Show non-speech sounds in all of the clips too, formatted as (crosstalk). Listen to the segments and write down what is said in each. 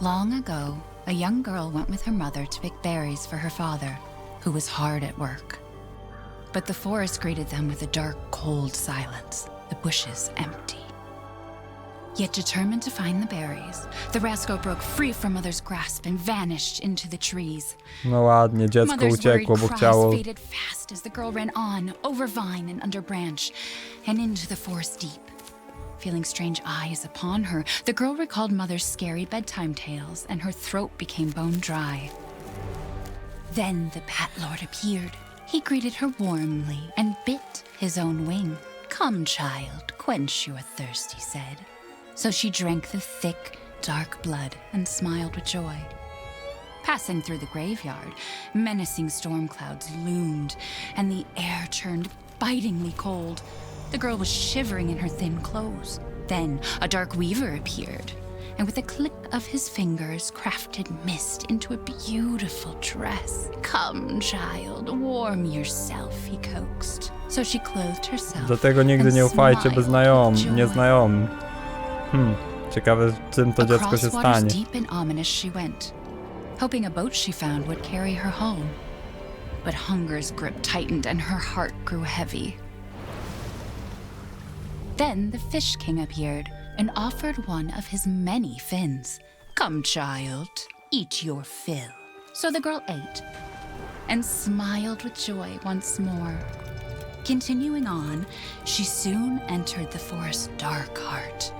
Long ago, a young girl went with her mother to pick berries for her father, who was hard at work. But the forest greeted them with a dark, cold silence, the bushes empty. Yet determined to find the berries, the rascal broke free from mother's grasp and vanished into the trees. No ładnie, dziecko Mother's uciekło, bo chciało... faded fast as the girl ran on, over vine and under branch, and into the forest deep. Feeling strange eyes upon her, the girl recalled mother's scary bedtime tales, and her throat became bone dry. Then the Bat Lord appeared. He greeted her warmly and bit his own wing. Come, child, quench your thirst, he said. So she drank the thick, dark blood and smiled with joy. Passing through the graveyard, menacing storm clouds loomed, and the air turned bitingly cold. The girl was shivering in her thin clothes. Then a dark weaver appeared, and with a click of his fingers, crafted mist into a beautiful dress. Come, child, warm yourself, he coaxed. So she clothed herself. Dlatego nigdy and nie ufajcie with joy. nieznajomym. Hmm, ciekawe czym to dziecko się stanie. deep and ominous she went, hoping a boat she found would carry her home. But hunger's grip tightened and her heart grew heavy. Then the Fish King appeared and offered one of his many fins. Come, child, eat your fill. So the girl ate and smiled with joy once more. Continuing on, she soon entered the forest's dark heart.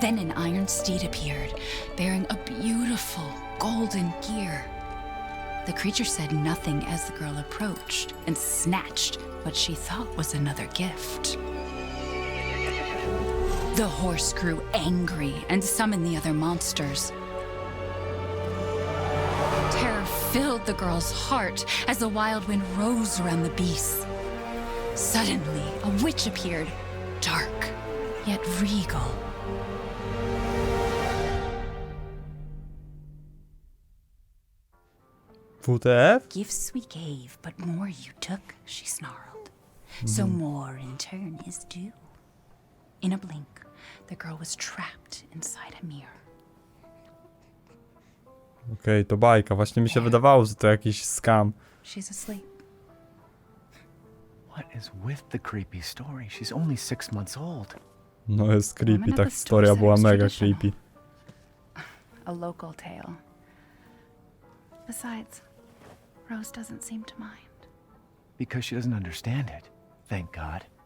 Then an iron steed appeared, bearing a beautiful golden gear. The creature said nothing as the girl approached and snatched what she thought was another gift. The horse grew angry and summoned the other monsters. Terror filled the girl's heart as the wild wind rose around the beasts. Suddenly, a witch appeared, dark yet regal. WTF? Gifts we gave, but more you took, she snarled. So hmm. more in turn is due. In a blink, the girl was trapped inside a mirror. Okej, to bajka. Właśnie mi się wydawało, że to jakiś scam. She's asleep. What is with the creepy story? She's only six months old. No jest creepy, ta historia Story była Center's mega creepy. A local tale. Besides, Rose doesn't seem to mind. Because she doesn't understand it. Thank God.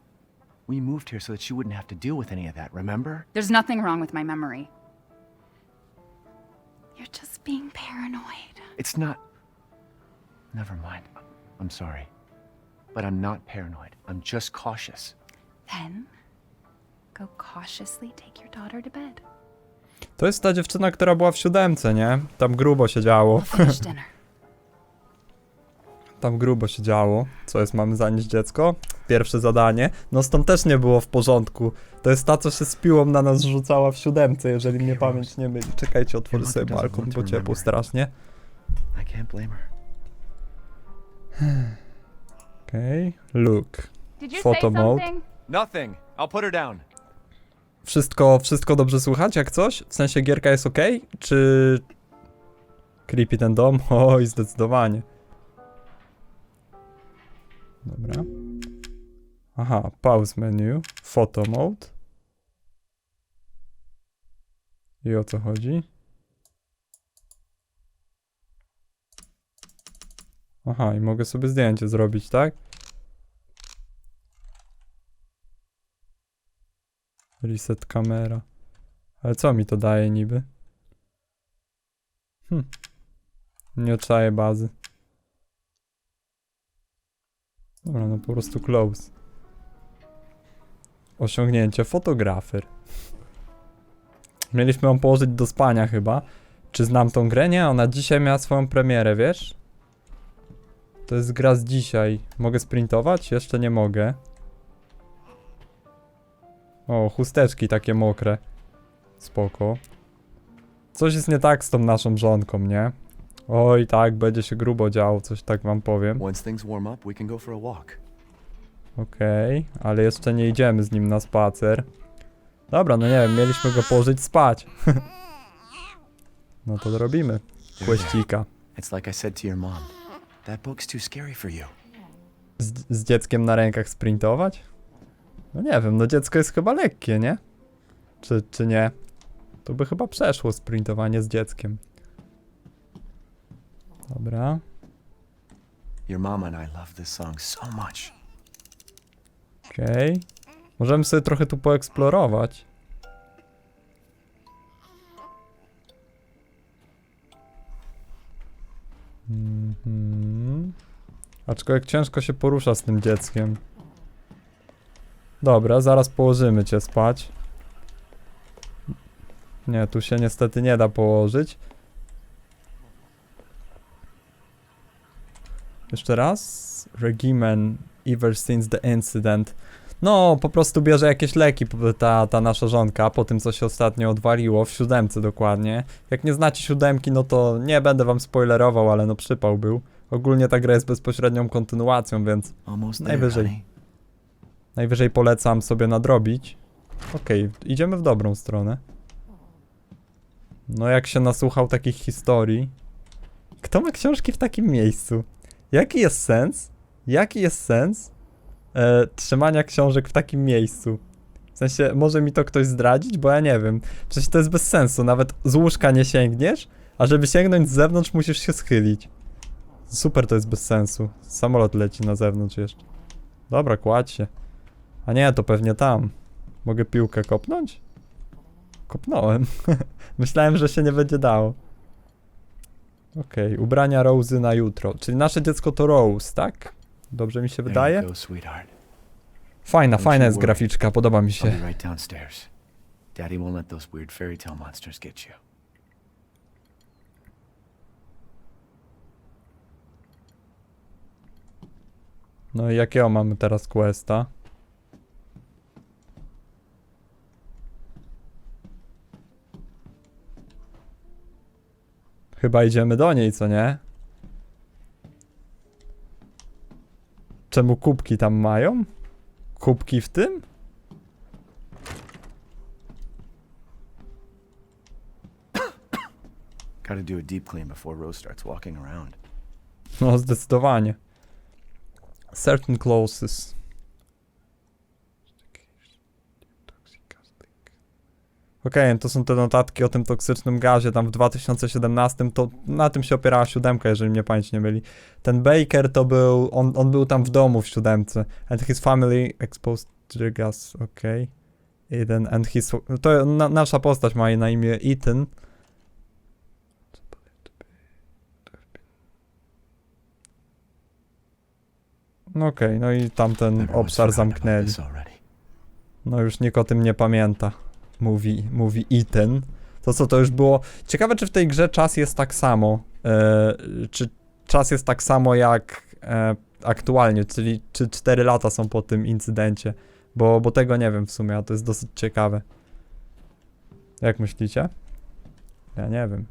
We moved here so that she wouldn't have to deal with any of that, remember? There's nothing wrong with my memory. You're just being paranoid. It's not. Never mind. I'm sorry. But I'm not paranoid. I'm just cautious. Then, go cautiously take your daughter to bed. To jest ta dziewczyna, która była w siódemce, nie? Tam grubo się działo. We'll finish dinner. (laughs) Tam grubo się działo. Co jest, mamy zanieść dziecko? Pierwsze zadanie. No stąd też nie było w porządku. To jest ta, co się z piłą na nas rzucała w siódemce, jeżeli mnie pamięć nie myli. Czekajcie, otworzę sobie balkon, bo to ciepło strasznie. (sighs) Okej, look. Did you Photo mode. something? Nothing. I'll put her down. Wszystko, wszystko dobrze słychać, jak coś? W sensie gierka jest ok? Czy... Creepy ten dom? (laughs) Oj, zdecydowanie. Dobra. Aha, pause menu, photo mode. I o co chodzi? Aha, i mogę sobie zdjęcie zrobić, tak? Reset kamera. Ale co mi to daje niby? Hm. Nie odczaję bazy. Dobra, no po prostu close. Osiągnięcie fotografer. Mieliśmy ją położyć do spania chyba. Czy znam tą grę? Nie, ona dzisiaj miała swoją premierę, wiesz? To jest gra z dzisiaj. Mogę sprintować? Jeszcze nie mogę. O, chusteczki takie mokre. Spoko. Coś jest nie tak z tą naszą żonką, nie? Oj, tak, będzie się grubo działo, coś tak wam powiem. Once things warm up, we can go for a walk. Okej, ale jeszcze nie idziemy z nim na spacer. Dobra, no nie wiem, mieliśmy go położyć spać. (laughs) No to robimy. Kłeścika. It's like I said to your mom. That book's too scary for you. Z, z dzieckiem na rękach sprintować? No nie wiem, no dziecko jest chyba lekkie, nie? Czy, czy nie? To by chyba przeszło sprintowanie z dzieckiem. Dobra. Your mama and I love this song so much. Okej. Możemy sobie trochę tu poeksplorować. Mhm. Aczkolwiek ciężko się porusza z tym dzieckiem. Dobra, zaraz położymy cię spać. Nie, tu się niestety nie da położyć. Jeszcze raz. Regimen ever since the incident. No, po prostu bierze jakieś leki ta, ta nasza żonka, po tym co się ostatnio odwaliło, w siódemce dokładnie. Jak nie znacie siódemki, no to nie będę wam spoilerował, ale no przypał był. Ogólnie ta gra jest bezpośrednią kontynuacją, więc Najwyżej. najwyżej polecam sobie nadrobić. Okej, idziemy w dobrą stronę. No jak się nasłuchał takich historii. Kto ma książki w takim miejscu? Jaki jest sens? Jaki jest sens e, trzymania książek w takim miejscu? W sensie, może mi to ktoś zdradzić, bo ja nie wiem. Przecież to jest bez sensu, nawet z łóżka nie sięgniesz, a żeby sięgnąć z zewnątrz musisz się schylić. Super, to jest bez sensu. Samolot leci na zewnątrz jeszcze. Dobra, kładź się. A nie, to pewnie tam. Mogę piłkę kopnąć? Kopnąłem. (laughs) Myślałem, że się nie będzie dało. Okej, ubrania Rose'y na jutro. Czyli nasze dziecko to Rose, tak? Dobrze mi się There wydaje? you go, sweetheart. Fajna, Don't fajna you jest worry. graficzka, podoba mi I'll się. be right downstairs. Daddy won't let those weird fairy tale monsters get you. No i jakiego mamy teraz questa? Chyba idziemy do niej, co nie? Czemu kubki tam mają? Kubki w tym? Gotta do a deep clean before Rose starts walking around. No, zdecydowanie. Certain clauses. Okej, to są te notatki o tym toksycznym gazie tam w 2017, to na tym się opierała siódemka, jeżeli mnie pamięć nie myli. Ten Baker to był, on, on był tam w domu w siódemce. And his family exposed to the gas, okej. Eden and his, to na, nasza postać ma na imię Ethan. No okej, no i tamten obszar zamknęli. No już nikt o tym nie pamięta. Mówi, mówi Ethan. To co to już było. Ciekawe, czy w tej grze czas jest tak samo. E, czy czas jest tak samo jak e, aktualnie, czyli czy 4 lata są po tym incydencie. Bo, bo tego nie wiem w sumie, a to jest dosyć ciekawe. Jak myślicie? Ja nie wiem.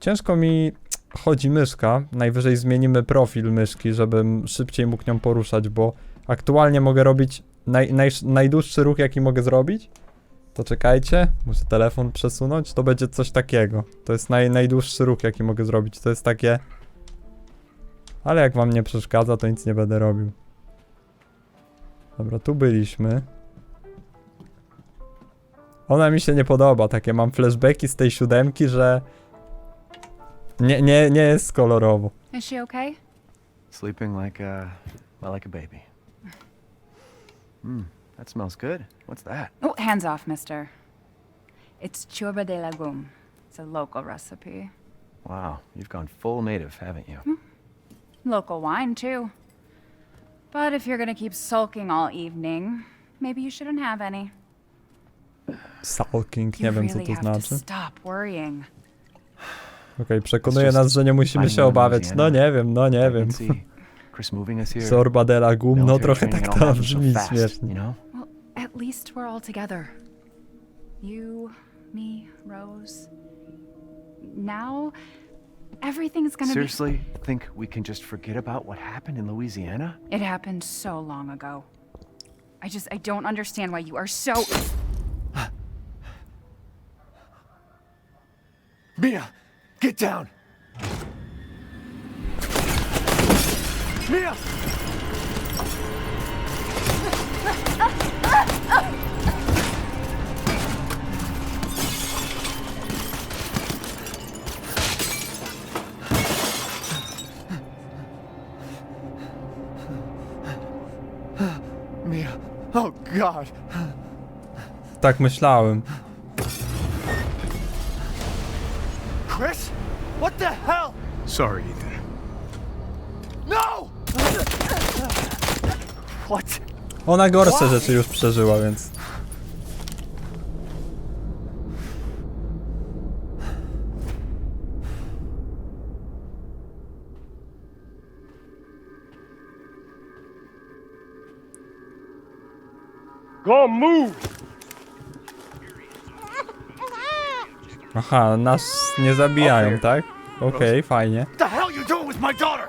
Ciężko mi chodzi myszka. Najwyżej zmienimy profil myszki, żebym szybciej mógł nią poruszać, bo aktualnie mogę robić naj, naj, najdłuższy ruch, jaki mogę zrobić. To czekajcie, muszę telefon przesunąć. To będzie coś takiego. To jest naj, najdłuższy ruch, jaki mogę zrobić. To jest takie. Ale jak wam nie przeszkadza, to nic nie będę robił. Dobra, tu byliśmy. Ona mi się nie podoba. Takie mam flashbacki z tej siódemki, że. Nie, nie, nie jest kolorowo. Is she okay? Sleeping like a, well, like a baby. Hmm, that smells good. What's that? Oh, hands off, mister. It's churba de legume. It's a local recipe. Wow, you've gone full native, haven't you? Hmm. Local wine, too. But if you're gonna keep sulking all evening, maybe you shouldn't have any. Sulking, You nie wiem co really to have to znaczy. stop worrying. Okej, przekonuje nas, że nie musimy się out obawiać. No nie wiem, no nie wiem. Pregnancy, Chris moving us here. Sorba de la gum, no military trochę tak it all to brzmi śmiesznie. You know? Well, at least we're all together. You, me, Rose. Now, everything's gonna be- Seriously, think we can just forget about what happened in Louisiana? It happened so long ago. I just, I don't understand why you are so. (sighs) Mia, get down. Mia! Oh, God. Tak myślałem. Chris? What the hell? Sorry, Ethan. No! What? Ona gorsze rzeczy już przeżyła, więc... Go move! Aha, nas nie zabijają, tak? Okej, fajnie. What the hell you doing with my daughter?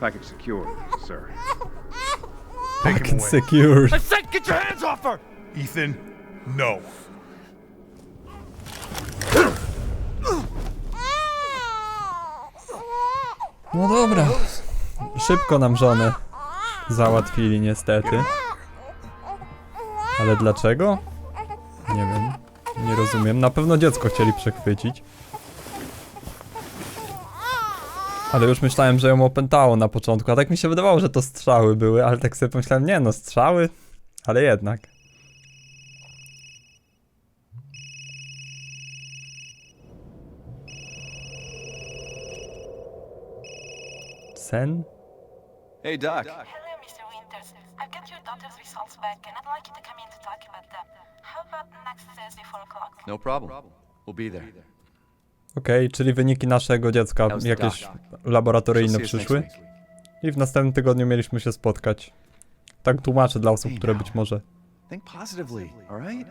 Package secure, sir. Take him Fucking away. secure. I said get your hands off her! Ethan, no. No dobra. Szybko nam żonę załatwili niestety. Ale dlaczego? Nie wiem. Nie rozumiem. Na pewno dziecko chcieli przechwycić. Ale już myślałem, że ją opętało na początku, a tak mi się wydawało, że to strzały były, ale tak sobie pomyślałem, nie no, strzały, ale jednak. Sen? Hey, Doc. Hello, Mr. Winters. I've got your daughter's results back, and I'd like you to come in No problem. We'll be there. Okej, czyli wyniki naszego dziecka jakieś laboratoryjne przyszły i w następnym tygodniu mieliśmy się spotkać. Tak tłumaczę dla osób, które być może... Think positively, all right?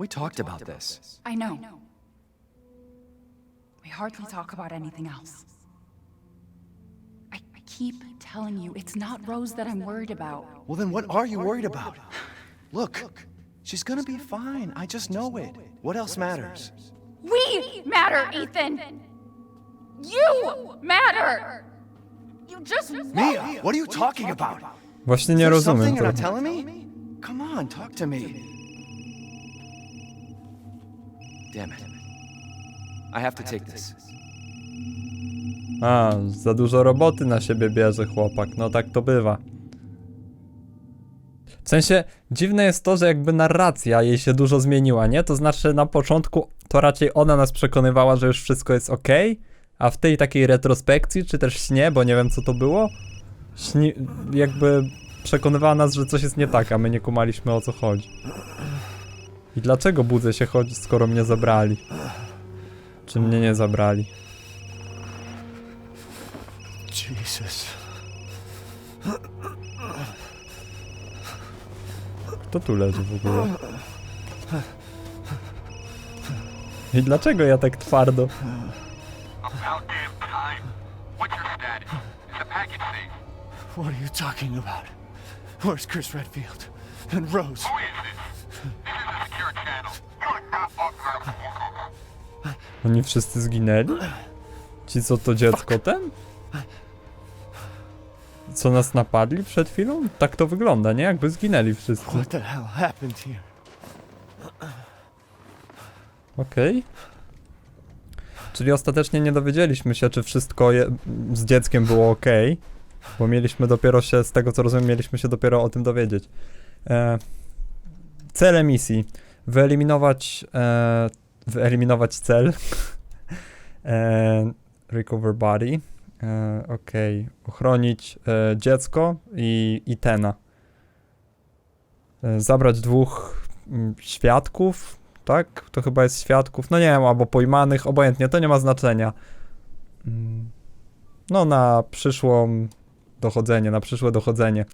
We talked about this. I know. We hardly talk about anything else. I, I keep telling you, it's not Rose that I'm worried about. Well, then what are you worried about? Look, she's gonna be fine. I just know it. What else matters? We matter, Ethan! You matter! You just Mia, what are you talking about? Właśnie Is nie there rozumiem something you're tego. not telling me? Come on, talk to me. Damn it. I have to take this. A, za dużo roboty na siebie bierze chłopak, no tak to bywa. W sensie, dziwne jest to, że jakby narracja jej się dużo zmieniła, nie? To znaczy na początku to raczej ona nas przekonywała, że już wszystko jest ok, a w tej takiej retrospekcji, czy też śnie, bo nie wiem co to było, śni jakby przekonywała nas, że coś jest nie tak, a my nie kumaliśmy o co chodzi. I dlaczego budzę się chodzi, skoro mnie zabrali? Czy mnie nie zabrali? Jesus. Kto tu leży w ogóle? I dlaczego ja tak twardo? About damn time. What's your status? Is the package safe? What are you talking about? Where's Chris Redfield? And Rose? Who is this? This is a secure channel. You are not authorized to. Oni wszyscy zginęli? Ci co to dziecko ten? Co nas napadli przed chwilą? Tak to wygląda, nie? Jakby zginęli wszyscy. What the hell happened here? Okej. Czyli ostatecznie nie dowiedzieliśmy się, czy wszystko je, z dzieckiem było ok, bo mieliśmy dopiero się, z tego co rozumiem, mieliśmy się dopiero o tym dowiedzieć. E, cele misji. Wyeliminować, e, wyeliminować cel. (laughs) e, recover body. E, Okej. Ochronić e, dziecko i, i Tena. E, zabrać dwóch mm, świadków, tak? To chyba jest świadków, no nie wiem, albo pojmanych, obojętnie, to nie ma znaczenia. Mm, No, na przyszłą dochodzenie, na przyszłe dochodzenie.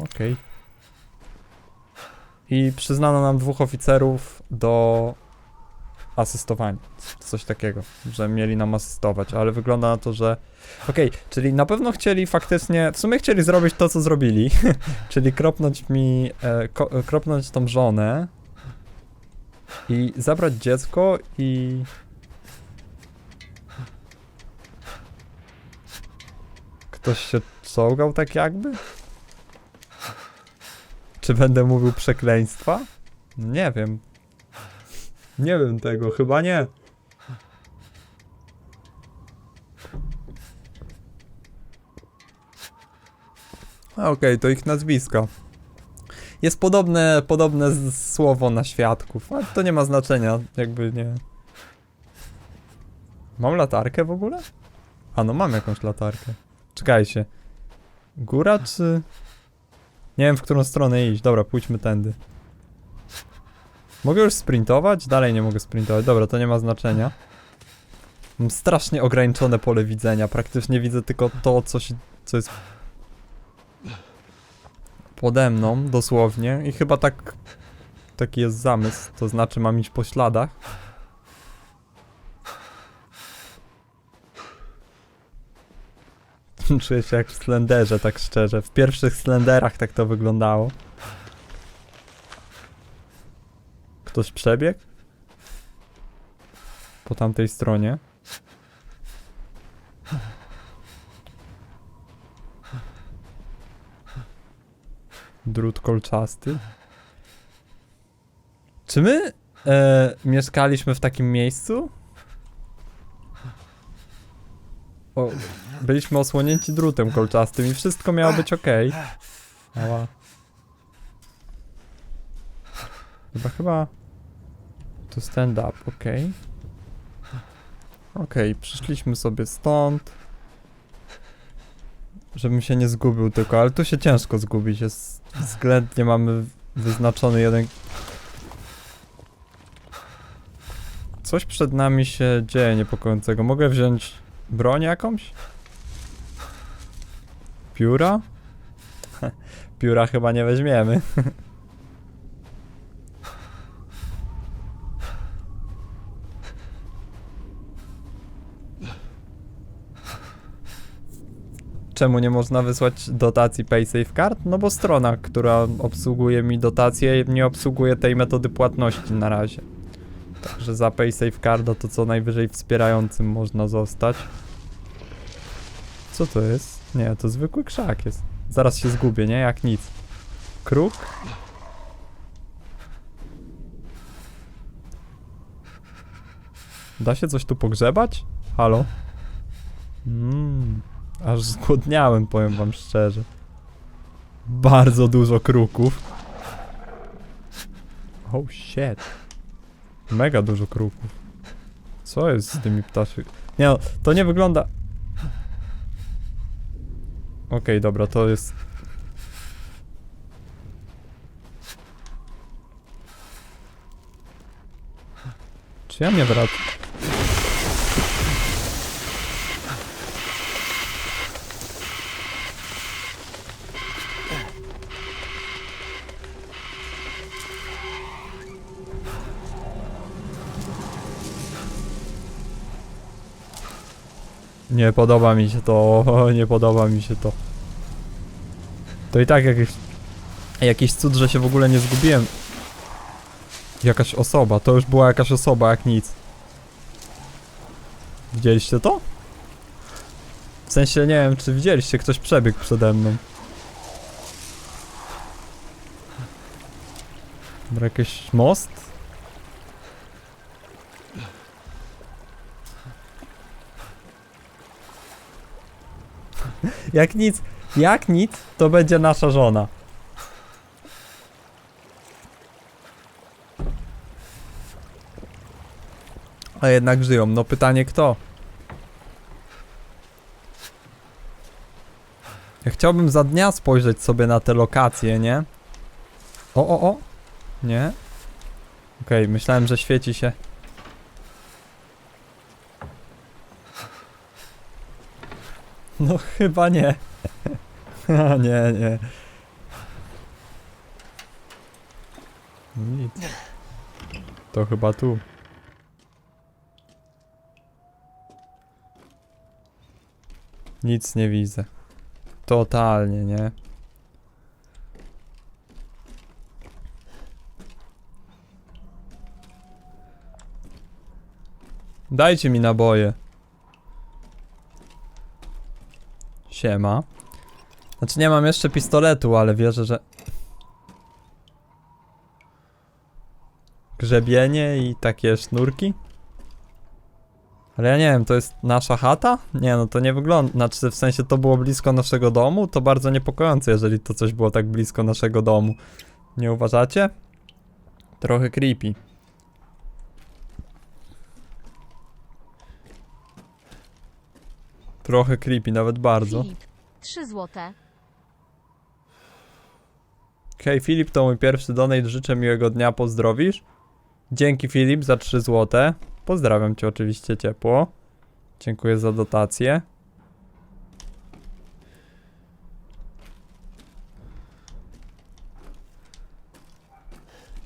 Okej. I przyznano nam dwóch oficerów do asystowania. Coś takiego, że mieli nam asystować, ale wygląda na to, że. Okej, czyli na pewno chcieli faktycznie. W sumie chcieli zrobić to, co zrobili. (laughs) czyli kropnąć mi. E, ko, kropnąć tą żonę. i zabrać dziecko i... Ktoś się czołgał tak jakby? Czy będę mówił przekleństwa? Nie wiem. Nie wiem tego, chyba nie. Okej, to ich nazwiska. Jest podobne, podobne słowo na świadków, ale to nie ma znaczenia, jakby nie. Mam latarkę w ogóle? A no mam jakąś latarkę. Czekajcie. Góra czy... Nie wiem w którą stronę iść. Dobra, pójdźmy tędy. Mogę już sprintować? Dalej nie mogę sprintować. Dobra, to nie ma znaczenia. Mam strasznie ograniczone pole widzenia. Praktycznie widzę tylko to, co, się, co jest pode mną, dosłownie. I chyba tak. Taki jest zamysł. To znaczy, mam iść po śladach. (laughs) Czuję się jak w Slenderze, tak szczerze. W pierwszych Slenderach tak to wyglądało. Ktoś przebiegł? Po tamtej stronie. Drut kolczasty. Czy my e, mieszkaliśmy w takim miejscu? O, byliśmy osłonięci drutem kolczastym i wszystko miało być ok. Ała. Chyba, chyba... To stand up, ok. Ok, przyszliśmy sobie stąd. Żebym się nie zgubił tylko, ale tu się ciężko zgubić. Jest względnie mamy wyznaczony jeden. Coś przed nami się dzieje niepokojącego. Mogę wziąć broń jakąś? Pióra? (laughs) Pióra chyba nie weźmiemy. (laughs) Czemu nie można wysłać dotacji PaySafeCard? No bo strona, która obsługuje mi dotację, nie obsługuje tej metody płatności na razie. Także za PaySafeCarda to co najwyżej wspierającym można zostać. Co to jest? Nie, to zwykły krzak jest. Zaraz się zgubię, nie? Jak nic. Kruk? Da się coś tu pogrzebać? Halo? Mmm. Aż zgłodniałem, powiem wam szczerze. Bardzo dużo kruków. Oh shit. Mega dużo kruków. Co jest z tymi ptaszy? Nie no, to nie wygląda... Okej, dobra, to jest... Czy ja nie wracam? Nie podoba mi się to, (laughs) nie podoba mi się to. To i tak jakiś, jakiś cud, że się w ogóle nie zgubiłem. Jakaś osoba, to już była jakaś osoba, jak nic. Widzieliście to? W sensie nie wiem, czy widzieliście, ktoś przebiegł przede mną. Dobra, jakiś most? Jak nic, jak nic, to będzie nasza żona. A jednak żyją. No pytanie kto? Ja chciałbym za dnia spojrzeć sobie na te lokacje, nie? O, o, o. Nie? Okej, myślałem, że świeci się. No chyba nie. (laughs) A nie, nie. Nic. To chyba tu. Nic nie widzę. Totalnie, nie? Dajcie mi naboje. Siema. Znaczy nie mam jeszcze pistoletu, ale wierzę, że... Grzebienie i takie sznurki? Ale ja nie wiem, to jest nasza chata? Nie, no to nie wygląda. Znaczy, w sensie to było blisko naszego domu? To bardzo niepokojące, jeżeli to coś było tak blisko naszego domu. Nie uważacie? Trochę creepy. Trochę creepy, nawet bardzo. Filip, 3 złote. Hej Filip, to mój pierwszy donate, życzę miłego dnia, pozdrowisz? Dzięki Filip za 3 złote. Pozdrawiam cię oczywiście ciepło. Dziękuję za dotację.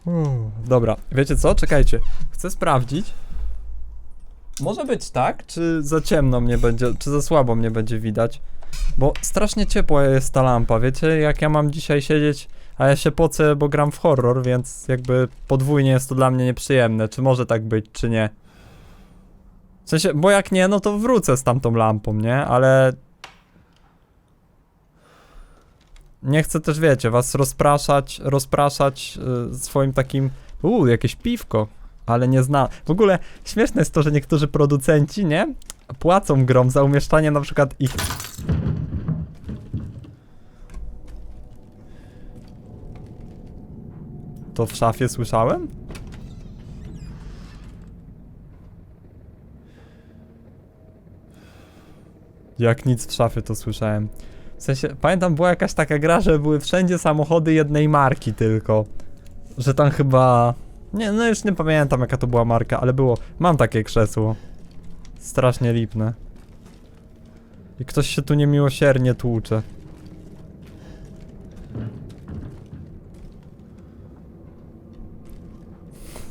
Uuu, dobra, wiecie co? Czekajcie. Chcę sprawdzić. Może być tak, czy za ciemno mnie będzie, czy za słabo mnie będzie widać. Bo strasznie ciepła jest ta lampa, wiecie? Jak ja mam dzisiaj siedzieć, a ja się pocę, bo gram w horror, więc jakby podwójnie jest to dla mnie nieprzyjemne. Czy może tak być, czy nie? W sensie, bo jak nie, no to wrócę z tamtą lampą, nie? Ale... Nie chcę też, wiecie, was rozpraszać, rozpraszać y, swoim takim... Uuu, jakieś piwko, ale nie znam. W ogóle śmieszne jest to, że niektórzy producenci, nie? Płacą grom za umieszczanie na przykład ich To w szafie słyszałem? Jak nic w szafie to słyszałem. W sensie, pamiętam była jakaś taka gra, że były wszędzie samochody jednej marki tylko. Że tam chyba... Nie, no już nie pamiętam jaka to była marka, ale było... Mam takie krzesło. Strasznie lipne. I ktoś się tu niemiłosiernie tłucze.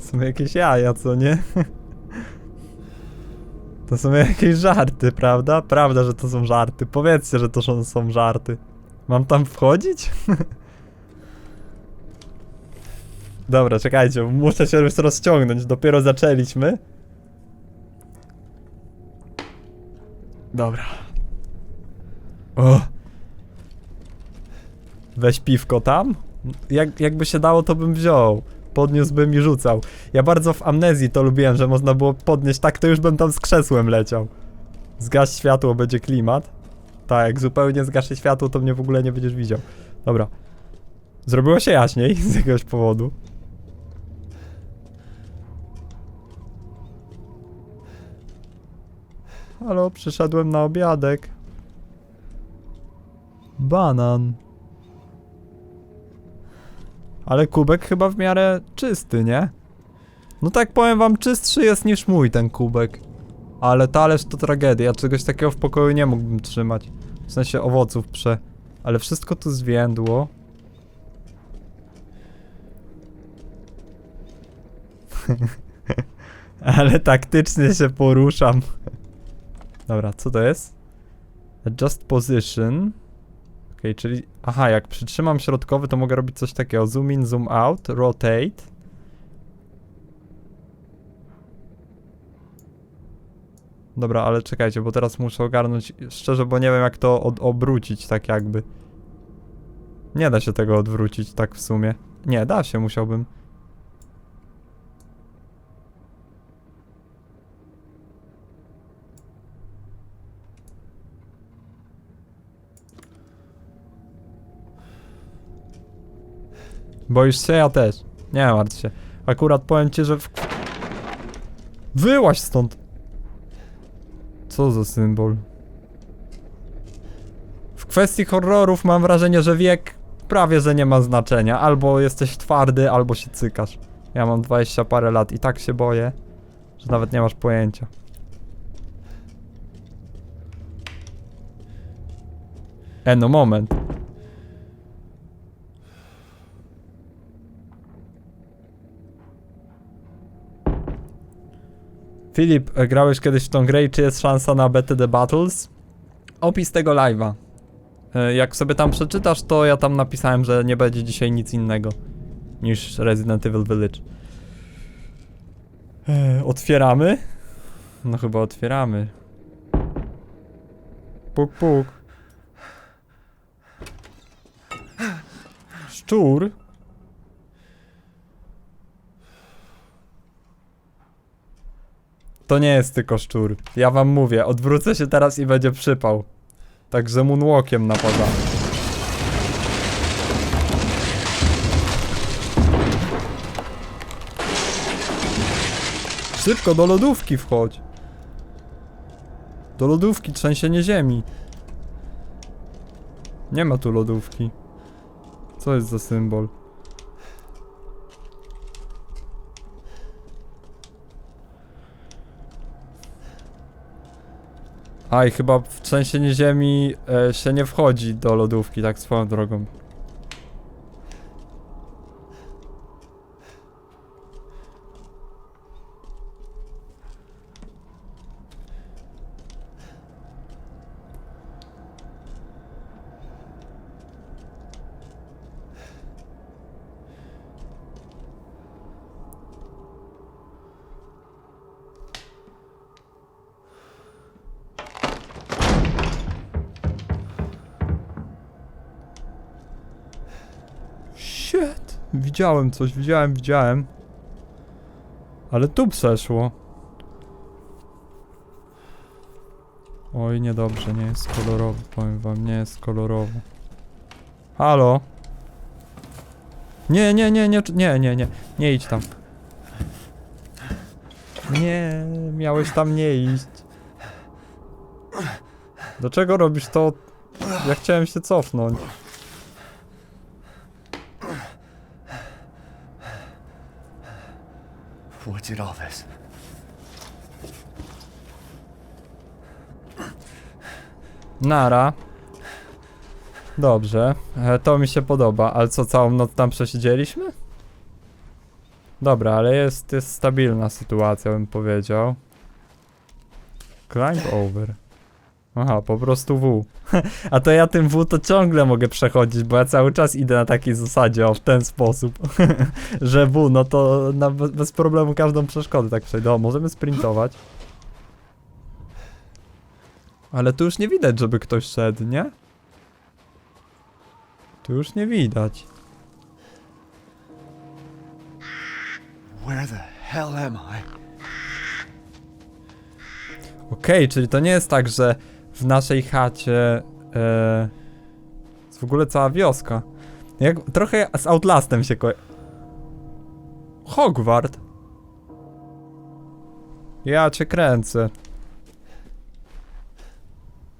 są jakieś jaja, co nie? (laughs) To są jakieś żarty, prawda? Prawda, że to są żarty. Powiedzcie, że to są, są żarty. Mam tam wchodzić? (laughs) Dobra, czekajcie, muszę się już rozciągnąć. Dopiero zaczęliśmy. Dobra. O! Weź piwko tam? Jak, jakby się dało, to bym wziął podniósłbym i rzucał. Ja bardzo w amnezji to lubiłem, że można było podnieść tak, to już bym tam z krzesłem leciał. Zgaś światło, będzie klimat. Tak, jak zupełnie zgaszę światło, to mnie w ogóle nie będziesz widział. Dobra. Zrobiło się jaśniej (laughs) z jakiegoś powodu. Halo, przyszedłem na obiadek. Banan. Ale kubek chyba w miarę czysty, nie? No tak powiem wam, czystszy jest niż mój ten kubek. Ale talerz to tragedia, czegoś takiego w pokoju nie mógłbym trzymać. W sensie owoców prze... Ale wszystko tu zwiędło. (laughs) Ale taktycznie się poruszam. Dobra, co to jest? Adjust position. Okej, czyli... Aha, jak przytrzymam środkowy, to mogę robić coś takiego. Zoom in, zoom out, rotate. Dobra, ale czekajcie, bo teraz muszę ogarnąć szczerze, bo nie wiem jak to od obrócić tak jakby. Nie da się tego odwrócić tak w sumie. Nie, da się, musiałbym. Boisz się? Ja też. Nie martw się. Akurat powiem ci, że w... Wyłaź stąd! Co za symbol? W kwestii horrorów mam wrażenie, że wiek prawie że nie ma znaczenia. Albo jesteś twardy, albo się cykasz. Ja mam 20 parę lat i tak się boję, że nawet nie masz pojęcia. E, no moment. Filip, e, grałeś kiedyś w tą grę i czy jest szansa na BTD Battles? Opis tego live'a. E, Jak sobie tam przeczytasz, to ja tam napisałem, że nie będzie dzisiaj nic innego niż Resident Evil Village. E, Otwieramy. No chyba otwieramy. Puk, puk. Szczur? To nie jest tylko szczur. Ja wam mówię, odwrócę się teraz i będzie przypał. Także moonwalkiem napadamy. Szybko do lodówki wchodź. Do lodówki, trzęsienie ziemi. Nie ma tu lodówki. Co jest za symbol? Aj, chyba w trzęsienie ziemi e, się nie wchodzi do lodówki, tak swoją drogą. Shit! Widziałem coś, widziałem, widziałem. Ale tu przeszło. Oj, niedobrze, nie jest kolorowo, powiem wam, nie jest kolorowo. Halo? Nie, nie, nie, nie, nie, nie, nie, nie idź tam. Nie, miałeś tam nie iść. Dlaczego robisz to? Ja chciałem się cofnąć. All this? Nara. Dobrze, e, to mi się podoba, ale co, całą noc tam przesiedzieliśmy? Dobra, ale jest, jest stabilna sytuacja, bym powiedział. Climb over. Aha, po prostu W. (laughs) A to ja tym W to ciągle mogę przechodzić, bo ja cały czas idę na takiej zasadzie, o, w ten sposób. (laughs) Że W, no to na, bez, problemu każdą przeszkodę tak przejdę. O, możemy sprintować. Ale tu już nie widać, żeby ktoś szedł, nie? Tu już nie widać. Where the hell am I? Okej, czyli to nie jest tak, że w naszej chacie e, jest w ogóle cała wioska. Jak, trochę z Outlastem się ko... Hogwart. Ja cię kręcę.